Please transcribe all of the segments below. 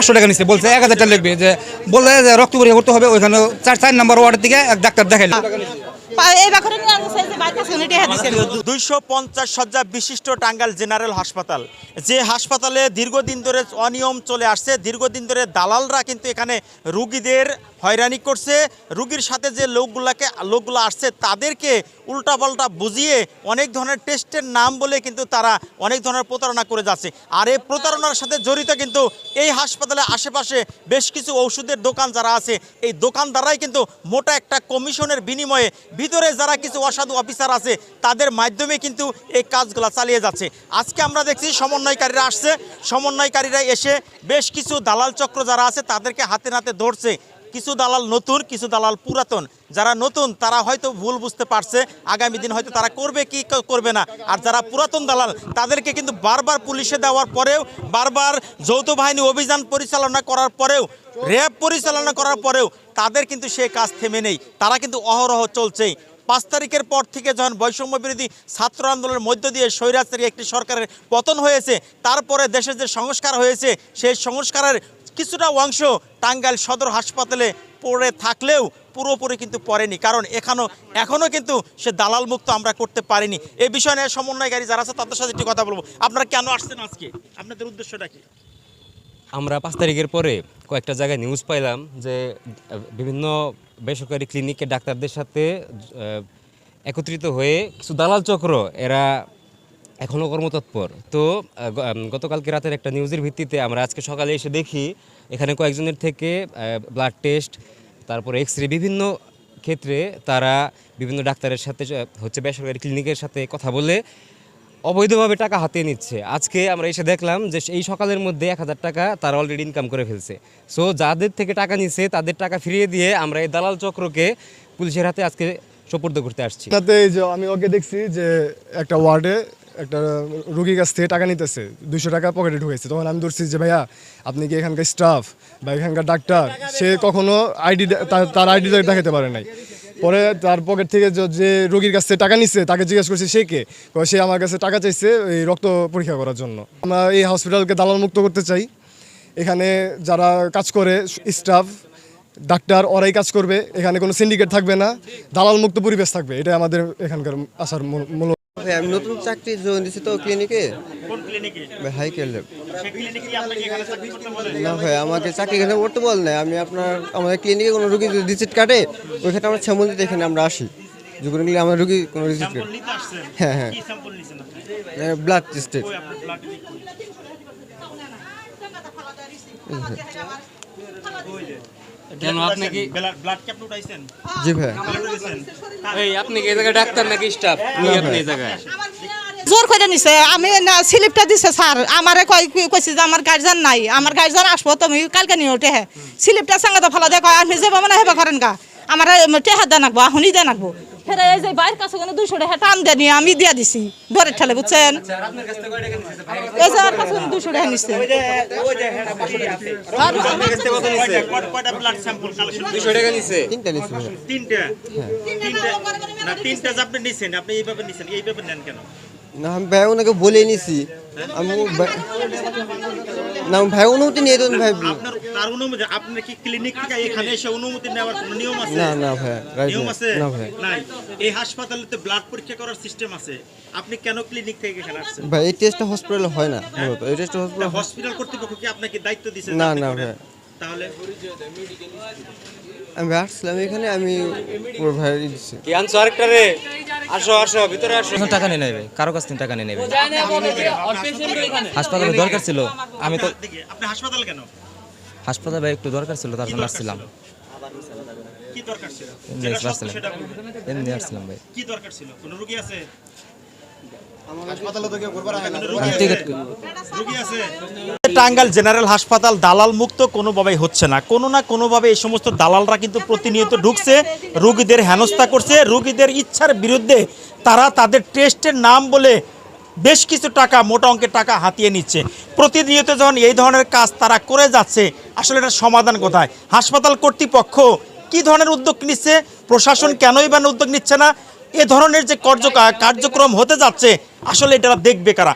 পাঁচশো টাকা নিচ্ছে বলছে এক হাজার টাকা লাগবে যে বললে যে রক্ত পরীক্ষা করতে হবে, ওইখানে চার চার নাম্বার ওয়ার্ডের দিকে এক ডাক্তার দেখাইল। দুইশো পঞ্চাশ বিশিষ্ট টাঙ্গাইল জেনারেল হাসপাতাল। যে হাসপাতালে দীর্ঘদিন ধরে অনিয়ম চলে আসছে, দীর্ঘদিন ধরে দালালরা কিন্তু এখানে রুগীদের হয়রানি করছে। রুগীর সাথে যে লোকগুলাকে, লোকগুলো আসছে, তাদেরকে উল্টাপাল্টা বুঝিয়ে অনেক ধরনের টেস্টের নাম বলে কিন্তু তারা অনেক ধরনের প্রতারণা করে যাচ্ছে। আর এই প্রতারণার সাথে জড়িত কিন্তু এই হাসপাতালের আশেপাশে বেশ কিছু ওষুধের দোকান যারা আছে, এই দোকানদারাই কিন্তু মোটা একটা কমিশনের বিনিময়ে ভিতরে যারা কিছু অসাধু অফিসার আছে, তাদের মাধ্যমে কিন্তু এই কাজগুলো চালিয়ে যাচ্ছে। আজকে আমরা দেখছি সমন্বয়কারীরা আসছে। সমন্বয়কারীরা এসে বেশ কিছু দালাল চক্র যারা আছে, তাদেরকে হাতে নাতে ধরছে। কিছু দালাল নতুন, কিছু দালাল পুরাতন। যারা নতুন, তারা হয়তো ভুল বুঝতে পারছে, আগামী দিন হয়তো তারা করবে কি করবে না। আর যারা পুরাতন দালাল, তাদেরকে কিন্তু বারবার পুলিশে দেওয়ার পরেও, বারবার যৌথ বাহিনী অভিযান পরিচালনা করার পরেও, র্যাব পরিচালনা করার পরেও, তাদের কিন্তু সে কাজ থেমে নেই। তারা কিন্তু অহরহ চলছেই। পাঁচ তারিখের পর থেকে যখন বৈষম্য বিরোধী ছাত্র আন্দোলনের মধ্য দিয়ে স্বৈরাচারী একটি সরকারের পতন হয়েছে, তারপরে দেশের যে সংস্কার হয়েছে, সেই সংস্কারের কিছুটা অংশ টাঙ্গাইল সদর হাসপাতালে পড়ে থাকলেও পুরোপুরি কিন্তু পড়েনি। কারণ এখানেও এখনও কিন্তু সে দালাল মুক্ত আমরা করতে পারিনি। এই বিষয় নিয়ে সমন্বয়কারী যারা আছে, তাদের সাথে একটু কথা বলব। আপনারা কেন আসছেন আজকে? আপনাদের উদ্দেশ্যটা কি? আমরা পাঁচ তারিখের পরে কয়েকটা জায়গায় নিউজ পাইলাম যে, বিভিন্ন বেসরকারি ক্লিনিকের ডাক্তারদের সাথে একত্রিত হয়ে কিছু দালাল চক্র, এরা এখনও কর্মতৎপর। তো গতকালকে রাতের একটা নিউজের ভিত্তিতে আমরা আজকে সকালে এসে দেখি, এখানে কয়েকজনের থেকে ব্লাড টেস্ট তারপরে এক্স রে বিভিন্ন ক্ষেত্রে তারা বিভিন্ন ডাক্তারের সাথে হচ্ছে বেসরকারি ক্লিনিকের সাথে কথা বলে অবৈধভাবে টাকা হাতিয়ে নিচ্ছে। আজকে আমরা এসে দেখলাম যে এই সকালের মধ্যে এক হাজার টাকা তারা অলরেডি ইনকাম করে ফেলছে। সো যাদের থেকে টাকা নিচ্ছে তাদের টাকা ফিরিয়ে দিয়ে আমরা এই দালাল চক্রকে পুলিশের হাতে আজকে সোপর্দ করতে আসছি। তাতে আমি ওকে দেখছি যে একটা ওয়ার্ডে একটা রুগীর কাছ থেকে টাকা নিতেছে দুশো টাকা পকেটে ঢুকেছে তখন আমি ধরছি যে, ভাইয়া, আপনি কি এখানকার স্টাফ বা এখানকার ডাক্তার সে কখনো আইডি তার আইডি দেখাতে পারে নাই। পরে তার পকেট থেকে যে- রোগীর কাছ থেকে টাকা নিচ্ছে তাকে জিজ্ঞেস করছে, সে কে? সে আমার কাছে টাকা চাইছে এই রক্ত পরীক্ষা করার জন্য। আমরা এই হসপিটালকে দালাল মুক্ত করতে চাই। এখানে যারা কাজ করে স্টাফ ডাক্তার ওরাই কাজ করবে। এখানে কোনো সিন্ডিকেট থাকবে না। দালাল মুক্ত পরিবেশ থাকবে। এটা আমাদের এখানকার আসার মূল ভাই আমি নতুন চাকরি জয়েন দিছি তো ক্লিনিকে কোন ক্লিনিকে ভাই হাই কেয়ার সেই ক্লিনিকে কি আপনাকে এখানে চাকরি করতে বলে? না ভাই আমাকে চাকরি এখানে করতে বল না আমি আপনার আমাদের ক্লিনিকে কোনো রুগী যদি রিসিট কাটে ওইখানে আমরা স্যাম্পল দিতে এখানে আমরা আসি। যখন গেলে আমার রুগী কোনো রিসিট কাটে। হ্যাঁ, হ্যাঁ। কি স্যাম্পল নিছেন আপনি? ব্লাড টেস্টের ওই ব্লাড নিক কেন আপনি কি ব্লাড ক্যাপ উঠাইছেন? জি ভাই। এই আপনি কি এই জায়গায় ডাক্তার নাকি স্টাফ আপনি এই জায়গায়? জোর করে নিছে। আমি না স্লিপটা দিছে স্যার। আমারে কই কইছে যে আমার গার্জিয়ান নাই। আমার গার্জিয়ান আসব তুমি কালকে নিয়ে ওঠে হ্যাঁ স্লিপটা সঙ্গে তো ফেলা দেখো আমি যাব মানে হেবা করেন গা। আমার টেহা দেন আঁকবো আহুনি দেন রাখব ফেরে এই যে বাইরের কাছে কোনো দুশো টাকা টান দেনি আমি দিয়া দিছি। দরের ঠেলে বুঝছেন? এই যে আর কাছে দুশো টাকা নিচ্ছে কালেকশন দুশো টাকা নিছে। তিনটা তিনটা? তিনটা না তিনটা আপনি নিছেন আপনি এইভাবে নিছেন এইভাবে নেন কেন? না আমি ওনাকে বলে নিছি। আমি না ভাই অনুমতি নিয়ে দেন ভাই। আপনার তার অনুমতি আপনার কি ক্লিনিক থেকে এখানে এসে অনুমতি নেওয়ার কোনো নিয়ম আছে? না না ভাই নিয়ম আছে? না ভাই। নাই। এই হাসপাতালেতে ব্লাড পরীক্ষা করার সিস্টেম আছে। আপনি কেন ক্লিনিক থেকে এখানে আসছেন? ভাই এই টেস্টটা হসপিটালে হয় না মূলত। এই টেস্টটা হসপিটাল হসপিটাল কর্তৃপক্ষ কি আপনাকে দায়িত্ব দিয়েছে? না, না, ভাই। তাহলে আমি আসছিলাম এখানে আমি ভাই দিচ্ছি কি আনছো আরেকটা রে? আসো আসো ভিতরে আসো। টাকা নিয়ে নেবে কারও কাছ থেকে টাকা নিয়ে নেবে হাসপাতালে দরকার ছিল আমি তো আপনি হাসপাতাল কেন? হাসপাতালে একটু দরকার ছিল তার জন্য আসছিলাম। কি দরকার ছিল? এমনি আসছিলাম ভাই। কি দরকার ছিল? কোনো রোগী আছে? টাঙ্গাইল জেনারেল হাসপাতাল দালাল মুক্ত কোনোভাবেই হচ্ছে না। কোনো না কোনোভাবে এই সমস্ত দালালরা কিন্তু প্রতিনিয়ত ঢুকছে, রোগীদের হেনস্থা করছে, রোগীদের ইচ্ছার বিরুদ্ধে তারা তাদের টেস্টের নাম বলে বেশ কিছু টাকা, মোটা অঙ্কের টাকা হাতিয়ে নিচ্ছে। প্রতিনিয়ত যখন এই ধরনের কাজ তারা করে যাচ্ছে, আসলে এটা সমাধান কোথায়? হাসপাতাল কর্তৃপক্ষ কি ধরনের উদ্যোগ নিচ্ছে? প্রশাসন কেনই বা উদ্যোগ নিচ্ছে না? এ ধরনের যে কার্যক্রম হতে যাচ্ছে আসলে এটা দেখবে কারা?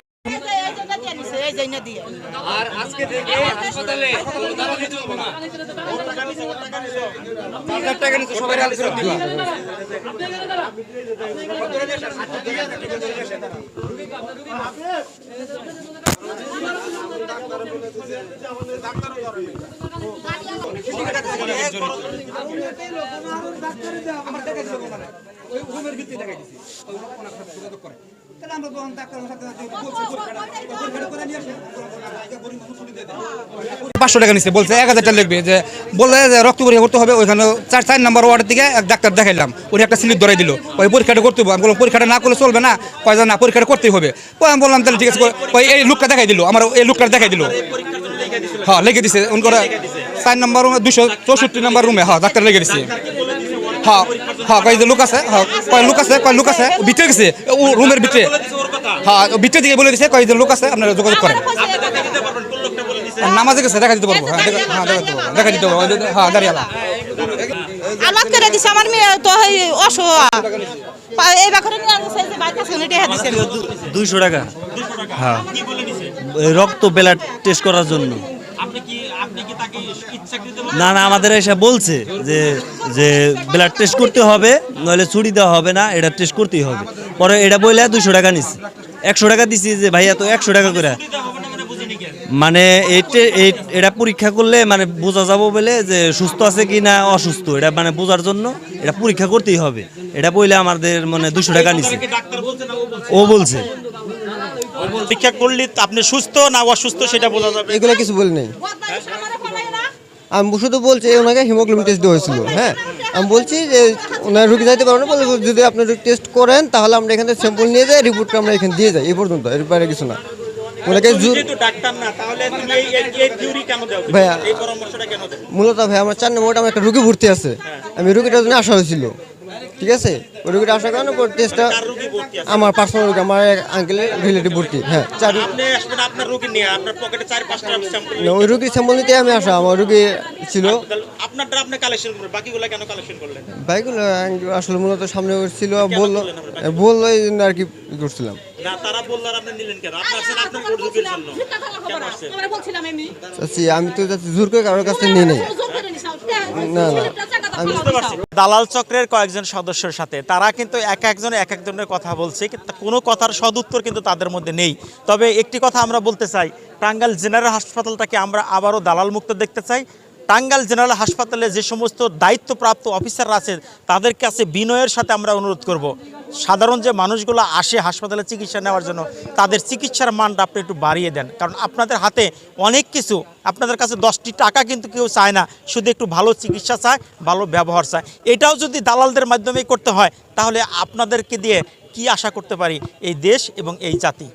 পাঁচশো টাকা নিচ্ছে বলছে, এক হাজার টাকা লিখবে যে বললে যে রক্ত পরীক্ষা করতে হবে, ওইখানে চার চার নাম্বার ওয়ার্ডের দিকে এক ডাক্তার দেখাইলাম, উনি একটা স্লিপ ধরাই দিল। ওই পরীক্ষাটা করতে হবে। আমি বললাম, পরীক্ষাটা না করলে চলবে না। কয় না, পরীক্ষাটা করতেই হবে। আমি বললাম, তাহলে ঠিক আছে। ওই এই লুকটা দেখাই দিল আমার এই লুকটা দেখাই দিল। হ্যাঁ লেগে দিছে। উনকরা চার নাম্বার রুমে দুশো চৌষট্টি নাম্বার রুমে হ্যাঁ ডাক্তার লেগে দিছে। হ্যাঁ হ্যাঁ কয় যে লোক আছে হ্যাঁ কয় লোক আছে কয় লোক আছে ভিতরে গেছে ও রুমের ভিতরে। হ্যাঁ ভিতরে দিকে বলে দিছে কয় যে লোক আছে আপনারা যোগাযোগ করেন। নামাজে গেছে দেখা দিতে পারব হ্যাঁ দেখা- হ্যাঁ দেখা দিতে পারব দেখা দিতে পারব ওই যে- হ্যাঁ দাঁড়িয়ে আলাদ করে দিছে আমার মেয়ে তো এই অসহায়। এই বাকরে নিয়ে আসছে যে বাইর দুইশো টাকা। হ্যাঁ। রক্ত ব্লাড টেস্ট করার জন্য। না না আমাদের এসে বলছে যে যে ব্লাড টেস্ট করতে হবে নইলে ছুটি দেওয়া হবে না এটা টেস্ট করতেই হবে। পরে এটা বললে দুশো টাকা নিছি। একশো টাকা দিছি যে ভাইয়া তো একশো টাকা করে। মানে এই এই- এটা পরীক্ষা করলে মানে বোঝা যাব বলে যে সুস্থ আছে কি না অসুস্থ এটা মানে বোঝার জন্য এটা পরীক্ষা করতেই হবে। এটা বললে আমাদের মানে দুশো টাকা নিছে। ডাক্তার বলছে না ও বলছে। পরীক্ষা করলে আপনি সুস্থ না অসুস্থ সেটা বোঝা যাবে। এগুলো কিছু বলি নাই। আমি শুধু বলছি ওনাকে হিমোগ্লোবিন টেস্ট দেওয়া হয়েছিল হ্যাঁ? আমি বলছি যে ওনার রুগী যাইতে পারব না বলে যদি আপনি টেস্ট করেন তাহলে আমরা এখানে স্যাম্পল নিয়ে যাই রিপোর্টটা আমরা এখানে দিয়ে যাই এই পর্যন্ত এর বাইরে কিছু না। ওনাকে? ভাইয়া। মূলত ভাই আমার চার নম্বর আমার একটা রুগী ভর্তি আছে। আমি রুগীটার জন্য আসা হয়েছিল। ঠিক আছে? ওই রুগীটা আসার কারণে টেস্টটা আছে। আমার পার্সোনাল রুগী আমার এক আঙ্কেলের রিলেটিভ ভর্তি হ্যাঁ। চার আপনার রোগী নিয়ে আপনার পকেটে চার পাঁচটা স্যাম্পল না, ওই রুগীর স্যাম্পল নিতে আমি আসা আমার রুগী ছিল। আপনারটা আপনি কালেকশন করবেন বাকিগুলো কেন কালেকশন করলেন? বাইকগুলো আসলে মূলত সামনে ছিল বলল বলল এই জন্য আর কি করছিলাম। আমি। তো জোর করে কারোর কাছে নিয়ে নেই না না। দালাল চক্রের কয়েকজন সদস্যের সাথে তারা কিন্তু এক একজন এক একজনের ধরনের কথা বলছে কোনো কথার সদুত্তর কিন্তু তাদের মধ্যে নেই। তবে একটি কথা আমরা বলতে চাই টাঙ্গাইল জেনারেল হাসপাতালটাকে আমরা আবারও দালাল মুক্ত দেখতে চাই। টাঙ্গাইল জেনারেল হাসপাতালে যে সমস্ত দায়িত্বপ্রাপ্ত অফিসাররা আছে তাদের কাছে বিনয়ের সাথে আমরা অনুরোধ করব। সাধারণ যে মানুষগুলো আসে হাসপাতালে চিকিৎসা নেওয়ার জন্য, তাদের চিকিৎসার মানটা আপনি একটু বাড়িয়ে দেন। কারণ আপনাদের হাতে অনেক কিছু, আপনাদের কাছে দশটি টাকা কিন্তু কেউ চায় না। শুধু একটু ভালো চিকিৎসা চায়, ভালো ব্যবহার চায়। এটাও যদি দালালদের মাধ্যমেই করতে হয়, তাহলে আপনাদেরকে দিয়ে কি আশা করতে পারি? এই দেশ এবং এই জাতি।